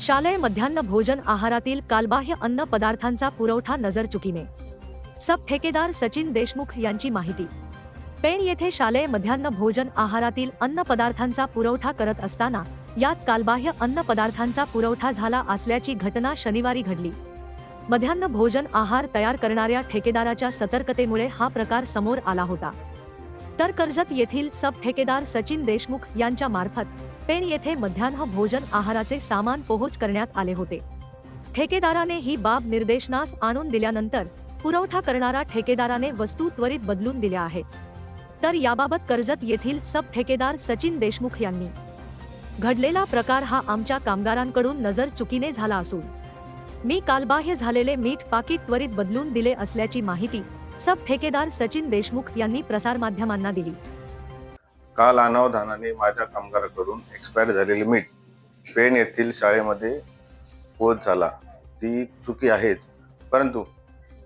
शालेय मध्यान्ह भोजन आहारातील कालबाह्य अन्न पदार्थांचा पुरवठा नजर चुकीने. सब ठेकेदार सचिन देशमुख यांची माहिती. पेण येथे शालेय मध्यान्ह भोजन आहारातील अन्न पदार्थांचा पुरवठा करत असताना यात कालबाह्य अन्न पदार्थांचा पुरवठा झाला असल्याची घटना शनिवारी घडली. मध्यान्न भोजन आहार तयार करणाऱ्या ठेकेदाराच्या सतर्कतेमुळे हा प्रकार समोर आला होता. तर कर्जत येथील सब ठेकेदार सचिन देशमुख यांच्या मार्फत पेण येथे मध्यान्ह भोजन आहाराचे सामान पोहोच करण्यात आले होते. ठेकेदाराने ही बाब निर्देशनास आणून दिल्यानंतर पुरवठा करणारा ठेकेदाराने वस्तू त्वरित बदलून दिल्या आहेत. तर याबाबत कर्जत येथील सब ठेकेदार सचिन देशमुख यांनी घडलेला प्रकार हा आमच्या कामगारांकडून नजर चुकीने झाला असून मी कालबाह्य झालेले मीठ पाकिट त्वरित बदलून दिले असल्याची माहिती सब ठेकेदार सचिन देशमुख यांनी प्रसारमाध्यमांना दिली. काल अनावधानाने माझ्या कामगाराकडून एक्सपायर झालेली मीठ पेण येथील शाळेमध्ये पोच झाला. ती चुकी आहेच. परंतु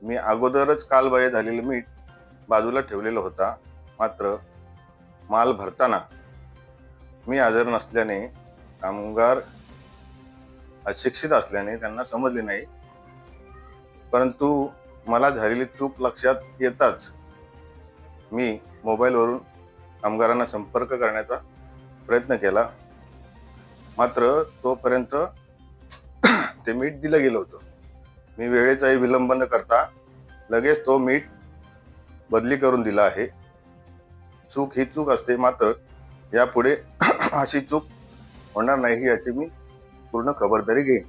मी अगोदरच कालबाह्य झालेलं मीठ बाजूला ठेवलेला होता. मात्र माल भरताना मी हजर नसल्याने कामगार अशिक्षित असल्याने त्यांना समजले नाही. परंतु मला झालेली चूक लक्षात येताच मी मोबाईलवरून कामगारांना संपर्क करण्याचा प्रयत्न केला. मात्र तोपर्यंत ते मीठ दिलं गेलं होतं. मी वेळेचाही विलंब न करता लगेच तो मीठ बदली करून दिला आहे. चूक ही चूक असते मात्र यापुढे अशी चूक होणार नाही याची मी पूर्ण खबरदारी घेईन.